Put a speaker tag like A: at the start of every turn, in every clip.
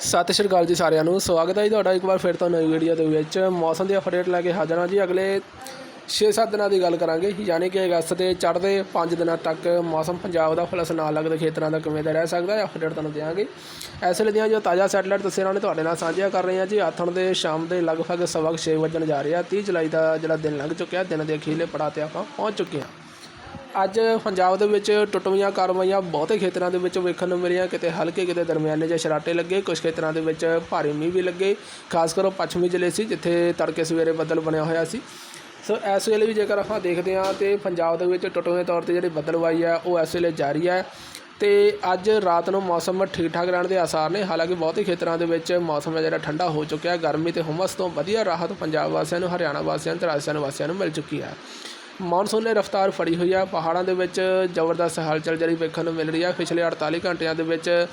A: ਸਤਿ ਸ਼੍ਰੀ ਅਕਾਲ ਜੀ ਸਾਰਿਆਂ ਨੂੰ। ਸਵਾਗਤ ਹੈ ਜੀ ਤੁਹਾਡਾ ਇੱਕ ਵਾਰ ਫਿਰ ਤੋਂ ਨਵੀਂ ਵੀਡੀਓ ਦੇ ਵਿੱਚ। ਮੌਸਮ ਦੀ ਅਪਡੇਟ ਲੈ ਕੇ ਹਾਜ਼ਰ ਹਾਂ ਜੀ। ਅਗਲੇ 6-7 ਦਿਨਾਂ ਦੀ ਗੱਲ ਕਰਾਂਗੇ। ਯਾਨੀ ਕਿ ਅਗਸਤ ਦੇ ਚੜ੍ਹਦੇ 5 ਦਿਨਾਂ ਤੱਕ ਮੌਸਮ ਪੰਜਾਬ ਦਾ ਪਲਸ ਨਾਲ ਲੱਗਦੇ ਖੇਤਰਾਂ ਦਾ ਕਿਵੇਂ ਦਾ ਰਹਿ ਸਕਦਾ ਹੈ ਅਪਡੇਟ ਤੁਹਾਨੂੰ ਦਿਆਂਗੇ। ਇਸ ਵੇਲੇ ਦੀਆਂ ਜੋ ਤਾਜ਼ਾ ਸੈਟੇਲਾਈਟ ਤਸਵੀਰਾਂ ਨੇ ਤੁਹਾਡੇ ਨਾਲ ਸਾਂਝੀਆਂ ਕਰ ਰਹੇ ਹਾਂ ਜੀ ਆਥਣ ਦੇ ਸ਼ਾਮ ਦੇ ਲਗਭਗ ਸਵਾ ਕੁ ਛੇ ਵੱਜਣ ਜਾ ਰਹੇ ਆ। 30 ਜੁਲਾਈ ਦਾ ਜਿਹੜਾ ਦਿਨ ਲੰਘ ਚੁੱਕਿਆ, ਦਿਨ ਦੇ ਅਖੀਰਲੇ ਪੜਾਅ ਤੇ ਆਪਾਂ ਪਹੁੰਚ ਚੁੱਕੇ ਹਾਂ। ਅੱਜ ਪੰਜਾਬ ਦੇ ਵਿੱਚ ਟੁੱਟਵੀਆਂ ਕਾਰਵਾਈਆਂ ਬਹੁਤੇ ਖੇਤਰਾਂ ਦੇ ਵਿੱਚ ਵੇਖਣ ਨੂੰ ਮਿਲੀਆਂ। ਕਿਤੇ ਹਲਕੇ, ਕਿਤੇ ਦਰਮਿਆਨੇ ਜਿਹੇ ਸ਼ਰਾਟੇ ਲੱਗੇ। ਕੁਝ ਖੇਤਰਾਂ ਦੇ ਵਿੱਚ ਭਾਰੀ ਮੀਂਹ ਵੀ ਲੱਗੇ। ਖਾਸ ਕਰ ਪੱਛਮੀ ਜ਼ਿਲ੍ਹੇ ਸੀ, ਜਿੱਥੇ ਤੜਕੇ ਸਵੇਰੇ ਬੱਦਲ ਬਣਿਆ ਹੋਇਆ ਸੀ। ਸੋ ਇਸ ਵੇਲੇ ਵੀ ਜੇਕਰ ਆਪਾਂ ਦੇਖਦੇ ਹਾਂ ਤੇ ਪੰਜਾਬ ਦੇ ਵਿੱਚ ਟੁੱਟਵੇਂ ਤੌਰ ਤੇ ਜਿਹੜੀ ਬੱਦਲਵਾਈ ਹੈ, ਉਹ ਇਸ ਵੇਲੇ ਜਾਰੀ ਹੈ। ਤੇ ਅੱਜ ਰਾਤ ਨੂੰ ਮੌਸਮ ਠੀਕ ਠਾਕ ਰਹਿਣ ਦੇ ਆਸਾਰ ਨੇ। ਹਾਲਾਂਕਿ ਬਹੁਤੇ ਖੇਤਰਾਂ ਦੇ ਵਿੱਚ ਮੌਸਮ ਹੈ ਜਿਹੜਾ ਠੰਡਾ ਹੋ ਚੁੱਕਿਆ ਹੈ। ਗਰਮੀ ਤੇ ਹੁਮਸ ਤੋਂ ਵਧੀਆ ਰਾਹਤ ਪੰਜਾਬ ਵਾਸੀਆਂ ਨੂੰ, ਹਰਿਆਣਾ ਵਾਸੀਆਂ ਨੂੰ ਤੇ ਰਾਜਸਥਾਨ ਵਾਸੀਆਂ ਨੂੰ ਮਿਲ ਚੁੱਕੀ ਹੈ। ਮੌਨਸੂਨ ਨੇ ਰਫ਼ਤਾਰ ਫੜੀ ਹੋਈ ਆ। ਪਹਾੜਾਂ ਦੇ ਵਿੱਚ ਜ਼ਬਰਦਸਤ ਹਲਚਲ ਜਿਹੜੀ ਵੇਖਣ ਨੂੰ ਮਿਲ ਰਹੀ ਆ। ਪਿਛਲੇ 48 ਘੰਟਿਆਂ ਦੇ ਵਿੱਚ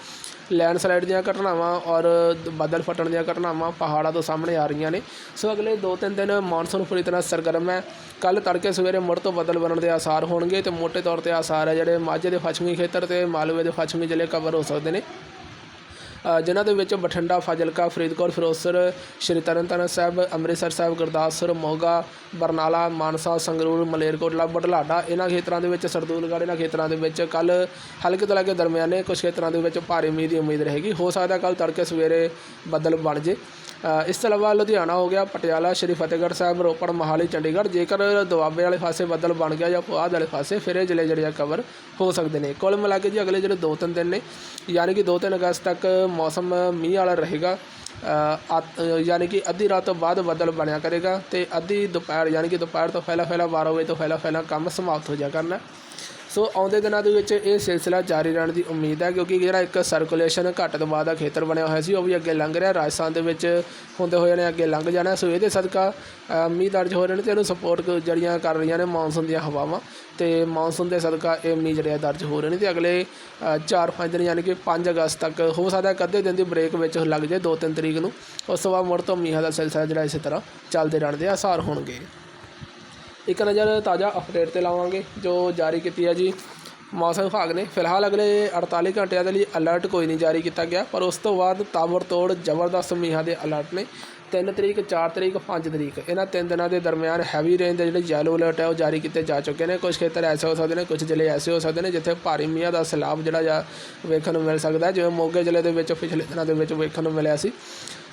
A: ਲੈਂਡਸਲਾਈਡ ਦੀਆਂ ਘਟਨਾਵਾਂ ਔਰ ਬੱਦਲ ਫਟਣ ਦੀਆਂ ਘਟਨਾਵਾਂ ਪਹਾੜਾਂ ਤੋਂ ਸਾਹਮਣੇ ਆ ਰਹੀਆਂ ਨੇ। ਸੋ ਅਗਲੇ 2-3 ਦਿਨ ਮੌਨਸੂਨ ਪੂਰੀ ਤਰ੍ਹਾਂ ਸਰਗਰਮ ਹੈ। ਕੱਲ ਤੜਕੇ ਸਵੇਰੇ ਮੁੜ ਤੋਂ ਬੱਦਲ ਬਣਨ ਦੇ ਆਸਾਰ ਹੋਣਗੇ ਤੇ ਮੋٹے ਤੌਰ ਤੇ ਆਸਾਰ ਹੈ ਜਿਹੜੇ ਮਾਝੇ ਦੇ ਪੱਛਮੀ ਖੇਤਰ ਤੇ ਮਾਲਵੇ ਦੇ ਪੱਛਮੀ ਜ਼ਿਲ੍ਹੇ ਕਵਰ ਹੋ ਸਕਦੇ ਨੇ। ਜਿਨ੍ਹਾਂ ਦੇ ਵਿੱਚ ਬਠਿੰਡਾ, ਫਾਜ਼ਿਲਕਾ, ਫਰੀਦਕੋਟ, ਫਿਰੋਜ਼ਪੁਰ, ਸ਼੍ਰੀ ਤਰਨਤਾਰਨ ਸਾਹਿਬ, ਅੰਮ੍ਰਿਤਸਰ ਸਾਹਿਬ, ਗੁਰਦਾਸਪੁਰ, ਮੋਗਾ, ਬਰਨਾਲਾ, ਮਾਨਸਾ, ਸੰਗਰੂਰ, ਮਲੇਰਕੋਟਲਾ, ਬੁਢਲਾਡਾ ਇਹਨਾਂ ਖੇਤਰਾਂ ਦੇ ਵਿੱਚ, ਸਰਦੂਲਗੜ੍ਹ ਇਹਨਾਂ ਖੇਤਰਾਂ ਦੇ ਵਿੱਚ ਕੱਲ ਹਲਕੇ ਤੋਂ ਲੈ ਕੇ ਦਰਮਿਆਨੇ ਕੁਝ ਖੇਤਰਾਂ ਦੇ ਵਿੱਚ ਭਾਰੀ ਮੀਂਹ ਦੀ ਉਮੀਦ ਰਹੇਗੀ। ਹੋ ਸਕਦਾ ਕੱਲ ਤੜਕੇ ਸਵੇਰੇ ਬੱਦਲ ਬਣ ਜੇ। ਇਸ ਤੋਂ ਇਲਾਵਾ ਲੁਧਿਆਣਾ ਹੋ ਗਿਆ ਪਟਿਆਲਾ ਸ਼੍ਰੀ ਫਤਿਹਗੜ੍ਹ ਸਾਹਿਬ ਰੋਪੜ ਮੋਹਾਲੀ ਚੰਡੀਗੜ੍ਹ ਜੇਕਰ ਦੁਆਬੇ ਵਾਲੇ ਪਾਸੇ ਬੱਦਲ ਬਣ ਗਿਆ ਜਾਂ ਪੁਆਧ ਵਾਲੇ ਪਾਸੇ ਫਿਰ ਇਹ ਜ਼ਿਲ੍ਹੇ ਜਿਹੜੇ ਆ ਕਵਰ ਹੋ ਸਕਦੇ ਨੇ। ਕੁੱਲ ਮਿਲਾ ਕੇ ਜੀ ਅਗਲੇ ਜਿਹੜੇ 2-3 ਦਿਨ ਨੇ ਯਾਨੀ ਕਿ 2-3 ਅਗਸਤ ਤੱਕ ਮੌਸਮ ਮੀਂਹ ਵਾਲਾ ਰਹੇਗਾ ਅ, ਯਾਨੀ ਕਿ ਅੱਧੀ ਰਾਤ ਤੋਂ ਬਾਅਦ ਬੱਦਲ ਬਣਿਆ ਕਰੇਗਾ ਤੇ ਅੱਧੀ ਦੁਪਹਿਰ ਯਾਨੀ ਕਿ ਦੁਪਹਿਰ ਤੋਂ ਫੈਲਾ ਫੈਲਾ 12 ਵਜੇ ਤੋਂ ਫੈਲਾ ਫੈਲਾ ਕੰਮ ਸਮਾਪਤ ਹੋ ਜਾ ਕਰਨਾ। ਸੋ ਆਉਂਦੇ ਦਿਨਾਂ ਦੇ ਵਿੱਚ ਇਹ ਸਿਲਸਿਲਾ ਜਾਰੀ ਰਹਿਣ ਦੀ ਉਮੀਦ ਹੈ, ਕਿਉਂਕਿ ਜਿਹੜਾ ਇੱਕ ਸਰਕੂਲੇਸ਼ਨ ਘੱਟ ਦਬਾਅ ਦਾ ਖੇਤਰ ਬਣਿਆ ਹੋਇਆ ਸੀ, ਉਹ ਵੀ ਅੱਗੇ ਲੰਘ ਰਿਹਾ। ਰਾਜਸਥਾਨ ਦੇ ਵਿੱਚ ਹੁੰਦੇ ਹੋਏ ਨੇ ਅੱਗੇ ਲੰਘ ਜਾਣਾ। ਸੋ ਇਹਦੇ ਸਦਕਾ ਮੀਂਹ ਦਰਜ ਹੋ ਰਹੇ ਨੇ ਤੇ ਇਹਨੂੰ ਸਪੋਰਟ ਜੜੀਆਂ ਕਰ ਰਹੀਆਂ ਨੇ ਮੌਨਸੂਨ ਦੀਆਂ ਹਵਾਵਾਂ। ਤੇ ਮੌਨਸੂਨ ਦੇ ਸਦਕਾ ਇਹ ਮੀਂਹ ਜਿਹੜੇ ਆ ਦਰਜ ਹੋ ਰਹੇ ਨੇ ਤੇ ਅਗਲੇ 4-5 ਦਿਨ ਯਾਨੀ ਕਿ 5 ਅਗਸਤ ਤੱਕ ਹੋ ਸਕਦਾ ਇੱਕ ਅੱਧੇ ਦਿਨ ਦੀ ਬ੍ਰੇਕ ਵਿੱਚ ਲੱਗ ਜਾਏ 2-3 ਤਰੀਕ ਨੂੰ। ਉਸ ਤੋਂ ਬਾਅਦ ਮੁੜ ਤੋਂ ਮੀਂਹਾਂ ਦਾ ਸਿਲਸਿਲਾ ਜਿਹੜਾ ਇਸੇ ਤਰ੍ਹਾਂ ਚੱਲਦੇ ਰਹਿਣ ਦੇ ਆਸਾਰ ਹੋਣਗੇ। ਇੱਕ ਨਜ਼ਰ ਤਾਜ਼ਾ ਅਪਡੇਟ ਤੇ ਲਾਵਾਂਗੇ, ਜੋ ਜਾਰੀ ਕੀਤੀ ਹੈ ਜੀ। ਮੌਸਮ ਵਿਭਾਗ ਨੇ ਫਿਲਹਾਲ ਅਗਲੇ 48 ਘੰਟਿਆਂ ਦੇ ਲਈ ਅਲਰਟ ਕੋਈ ਨਹੀਂ ਜਾਰੀ ਕੀਤਾ ਗਿਆ, ਪਰ ਉਸ ਤੋਂ ਬਾਅਦ ਤਾਬੜਤੋੜ ਜ਼ਬਰਦਸਤ ਮੀਂਹਾਂ ਦੇ ਅਲਰਟ ਨੇ। 3 ਤਰੀਕ 4 ਤਰੀਕ 5 ਤਰੀਕ, ਇਹਨਾਂ ਤਿੰਨ ਦਿਨਾਂ ਦੇ ਦਰਮਿਆਨ ਹੈਵੀ ਰੇਂਜ ਦੇ ਜਿਹੜੇ ਯੈਲੋ ਅਲਰਟ ਹੈ, ਉਹ ਜਾਰੀ ਕੀਤੇ ਜਾ ਚੁੱਕੇ ਨੇ। ਕੁਝ ਖੇਤਰ ਐਸੇ ਹੋ ਸਕਦੇ ਨੇ ਕੁਝ ਜ਼ਿਲ੍ਹੇ ਐਸੇ ਹੋ ਸਕਦੇ ਨੇ, ਜਿੱਥੇ ਭਾਰੀ ਮੀਂਹਾਂ ਦਾ ਸੈਲਾਬ ਜਿਹੜਾ ਜਾਂ ਵੇਖਣ ਨੂੰ ਮਿਲ ਸਕਦਾ ਜਿਵੇਂ ਮੋਗੇ ਜ਼ਿਲ੍ਹੇ ਦੇ ਵਿੱਚ ਪਿਛਲੇ ਦਿਨਾਂ ਦੇ ਵਿੱਚ ਵੇਖਣ ਨੂੰ ਮਿਲਿਆ ਸੀ।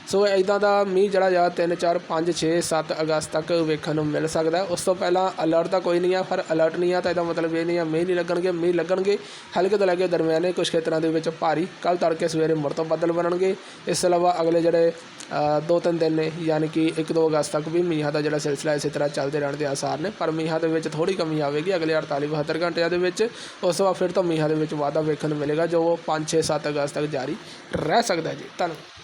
A: ਸੋ ਇਦਾਂ ਦਾ ਮੀਂਹ ਜਿਹੜਾ ਜਾਂ 3 4 5 6 7 ਅਗਸਤ ਤੱਕ ਵੇਖਣ ਨੂੰ ਮਿਲ ਸਕਦਾ ਉਸ ਤੋਂ ਪਹਿਲਾਂ ਅਲਰਟ ਤਾਂ ਕੋਈ ਨਹੀਂ ਆ ਪਰ ਅਲਰਟ ਨਹੀਂ ਆ ਤਾਂ ਇਹਦਾ ਮਤਲਬ ਇਹ ਨਹੀਂ ਆ ਮੀਂਹ ਨਹੀਂ ਲੱਗਣਗੇ ਮੀਂਹ ਲੱਗਣਗੇ। ਹਲਕੇ ਤੋਂ ਲੈ ਕੇ ਦਰਮਿਆਨੇ ਕੁਝ ਖੇਤਰਾਂ ਦੇ ਵਿੱਚ ਭਾਰੀ ਕੱਲ ਤੜਕੇ ਸਵੇਰੇ ਮੁੜ ਤੋਂ ਬੱਦਲ ਬਣਨਗੇ। ਇਸ ਤੋਂ ਇਲਾਵਾ ਅਗਲੇ ਜਿਹੜੇ ਅ, ਦੋ ਤਿੰਨ ਦਿਨ ਨੇ ਯਾਨੀ ਕਿ 1-2 ਅਗਸਤ ਤੱਕ ਵੀ ਮੀਂਹਾਂ ਦਾ ਜਿਹੜਾ ਸਿਲਸਿਲਾ ਇਸੇ ਤਰ੍ਹਾਂ ਚੱਲਦੇ ਰਹਿਣ ਦੇ ਆਸਾਰ ਨੇ। ਪਰ ਮੀਂਹਾਂ ਦੇ ਵਿੱਚ ਥੋੜੀ ਕਮੀ ਆਵੇਗੀ ਅਗਲੇ 48-72 ਘੰਟਿਆਂ ਦੇ ਵਿੱਚ। ਉਸ ਤੋਂ ਬਾਅਦ ਫਿਰ ਤੋਂ ਮੀਂਹਾਂ ਦੇ ਵਿੱਚ ਵਾਧਾ ਵੇਖਣ ਨੂੰ ਮਿਲੇਗਾ ਜੋ 5-6-7 ਅਗਸਤ ਤੱਕ ਜਾਰੀ ਰਹਿ ਸਕਦਾ ਜੀ। ਧੰਨਵਾਦ।